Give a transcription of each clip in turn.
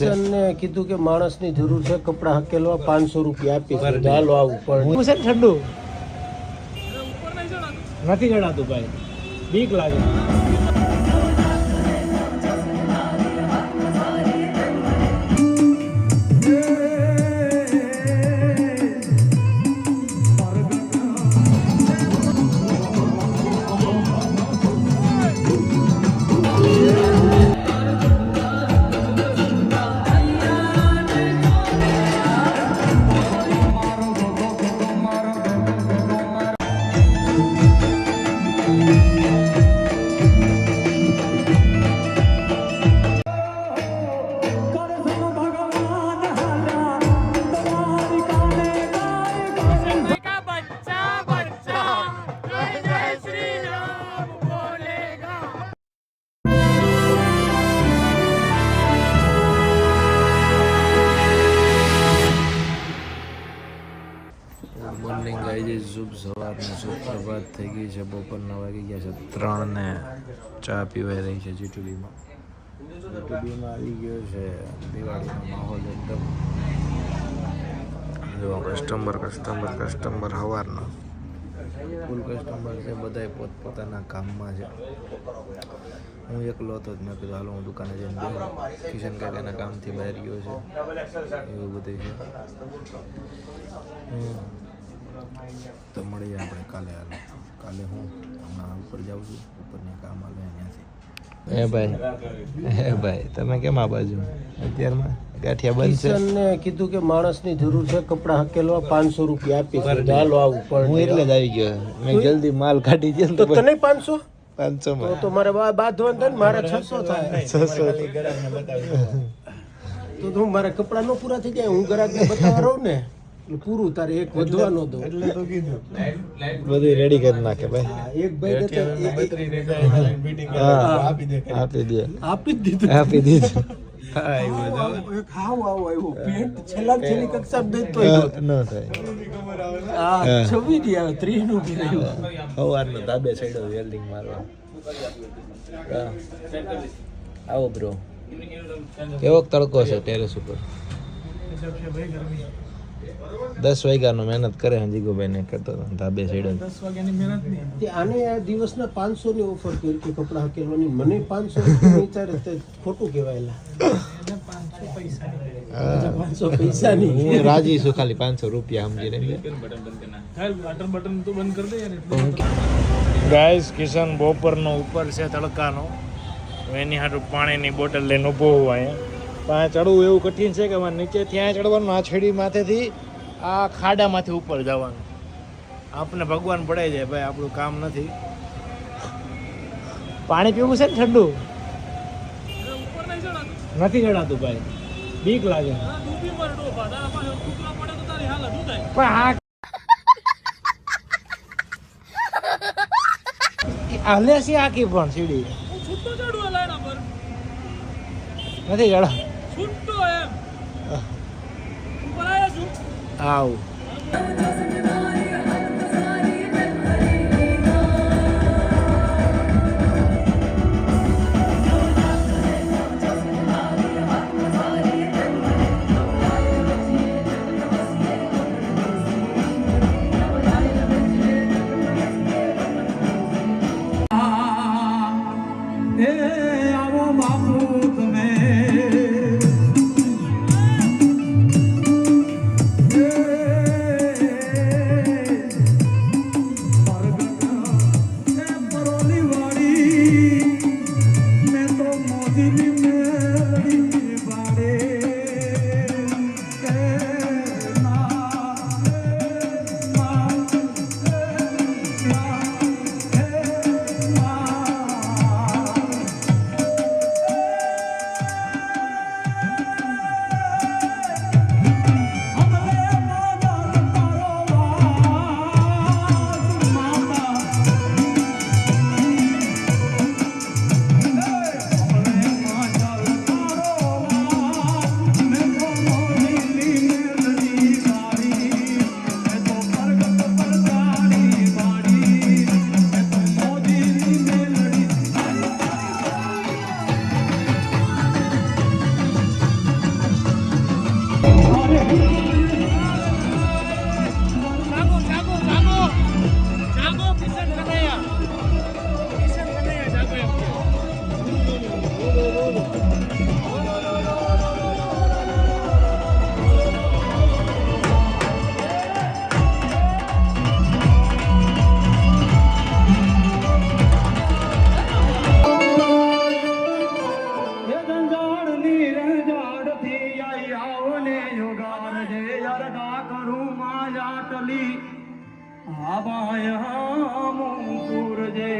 ને કીધું કે માણસની જરૂર છે કપડા હકેલવા પાંચસો રૂપિયા આપી ચાલો આવું પણ છે ઠંડુ? નથી જણાતું ભાઈ. બીક લાગે. છે શુભ સવારનું શુભ પ્રભાત થઈ ગઈ છે. બપોરના વાગી ગયા છે. ત્રણ ને ચા પીવાઈ રહી છે જીટુડીમાં. જીટુડીમાં આવી ગયો છે. દિવાળીનો માહોલ એકદમ જો કસ્ટમર કસ્ટમર કસ્ટમર હવારનો. ફૂલ કસ્ટમર છે. બધાય પોતપોતાના કામમાં છે. હું એકલો હતો જ. મેં કીધું, હાલો, હું દુકાને જઈને બેહું. કિશન કાકાના કામથી બહાર ગયો છે. એવું બધું છે. હમ. તો મળીએ આપણે કાલે કાલે હું હમણાં ઉપર જાઉં છું. ઉપરના કામ આવે અહીંયાથી. એ ભાઈ. એ ભાઈ તમે કેમ આ બાજુ? અત્યારમાં ગાંઠિયા બંધ છે? ને કીધું કે માણસની જરૂર છે કપડા હકેલવા પાંચસો રૂપિયા આપી ચાલો આવું પણ હું એટલે જ આવી ગયો. મેં જલ્દી માલ કાઢી દે તો તને પાંચસો? પાંચસો તો તો મારે બા- બાંધવાનું થાય ને મારે છસો થાય. છસો તો હું મારા કપડા નો પૂરા થઈ જાય હું ગ્રાહકને બતાવવા રહું ને? પૂરું તારે એક વધવાનો દો બધી રેડી કરી નાખે ભાઈ. એક ભાઈ કે આપી દે આપી દે. આપી દીધું. આપી દીધું. ન નું. આવો બ્રો કેવો તડકો છે ટેરેસ ઉપર? દસ વાગ્યાનો મહેનત કરે છે જીગુભાઈ ને કરતો હતો ધાબે સાઈડ દસ વાગ્યાની મહેનત નહીં આને આ દિવસના પાંચસો ની ઓફર કરી કે કપડા હકેલવાની મને પાંચસો વિચાર ખોટું કહેવાયેલા પાંચસો પૈસા પાંચસો હું રાજી છું ખાલી પાંચસો રૂપિયા સમજી રહી વાટર બટન તો બંધ કરી દે ગાઈસ કિશન બપોરનો ઉપર છે તડકાનો. એની હાટું પાણીની બોટલ લઈને ઊભો હોય અહીંયા. પાસે ચડવું એવું કઠિન છે કે નીચે ત્યાં ચડવાનું, આ છેડી માથેથી, આ ખાડામાંથી ઉપર જવાનું. આપને ભગવાન પડાઈ જાય, ભાઈ, આપણું કામ નથી. પાણી પીવું છે ને ઠંડુ? નથી ચડાતું, ભાઈ. બીક લાગે. પણ આ હાલે આખી પણ સીડી. નથી ચડા આવ. চলি হাবায় মুকুর যে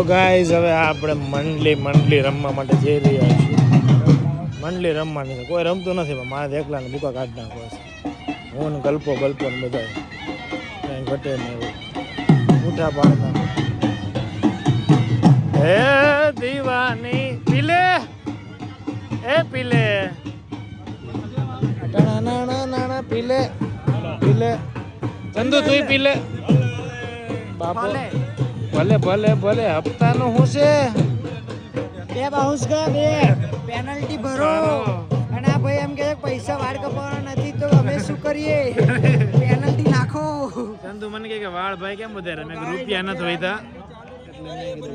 તો ગાઈઝ હવે આપણે મંડલી મંડલી રમવા માટે જઈ રહ્યા છીએ. મંડલી રમવાની છે કોઈ રમતું નથી પણ મારા એકલાને ભૂકા કાઢ નાખો છે. હું ને ગલ્પો ગલ્પો ને બધા. કંઈ ઘટે ને એવું. ઉઠા પાડી નાખો હે દીવાની પીલે? એ પીલે? નાના નાના પીલે. પીલે. ચંદુ તું પીલે. બાપુ. ભલે ભલે ભલે હપ્તાનું શું છે બે બાઉન્સ ગયા બે પેનલ્ટી ભરો અને આ ભાઈ એમ કે છે કે પૈસા વાળ કપાવવાના નથી તો અમે શું કરીએ પેનલ્ટી નાખો ચંદુ મને કહે કે વાળ ભાઈ કેમ વધારે મેં કીધું રૂપિયા નથી હોઈતા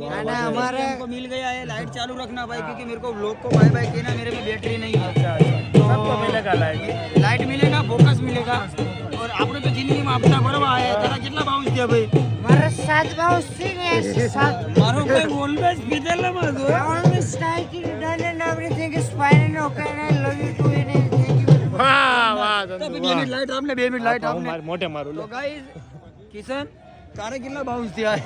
ના ના हमारे को मिल गया है लाइट चालू रखना भाई क्योंकि मेरे को ब्लॉक को बाय बाय कहना मेरे में बैटरी नहीं है सबको मिलेगा लाइट लाइट मिलेगा फोकस मिलेगा और આપણે તો જિંદગીમાં આપતા ભરવા આયા તારા કેટલા બાઉન્સ થયા ભાઈ? મારા સાત બાઉન્સ છે ને સાત. મારો ભાઈ ઓલવેઝ પીધેલામાં હતો you very વાહ વાહ બે મિનિટ લાઈટ આપને બે મિનિટ લાઈટ આપને. મારે મોઢે મારું તો ગાઈસ કિશન તારે કેટલા બાઉન્સ થયા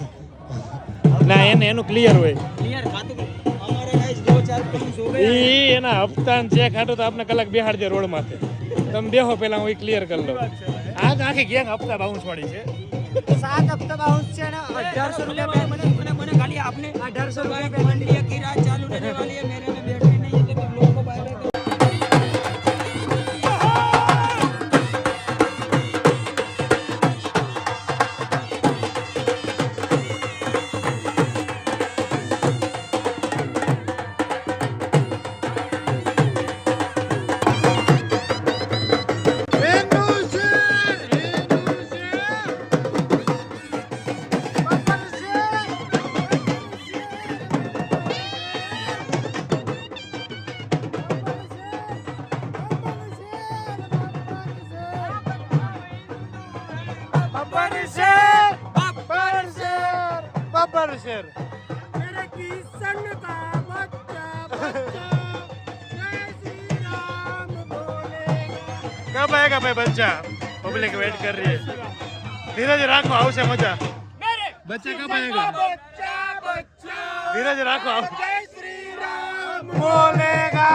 ના એને એનું ક્લિયર હોય. ક્લિયર ખાતું એના હપ્તા ચેક હાટો તો આપણે કલાક બિહાર દે રોડ માથે તમે બેહો પેલા હું ક્લિયર કરી લઉં. આજ આખી ગેંગ હપ્તા બાઉન્સ મળી છે. સાત હપ્તા બાઉન્સ છે અને અઢારસો રૂપિયા મને મને ગાડી આપને અઢારસો રૂપિયા કિરાય ચાલુ રહેવાની મેરે Babanı şer! Babanı şer! Babanı şer! Mereki sannata bacca bacca कब आएगा भाई बच्चा पब्लिक वेट कर रही है धीरज राखो आओ से मजा बच्चा कब आएगा धीरज राखो आओ जय श्री राम बोलेगा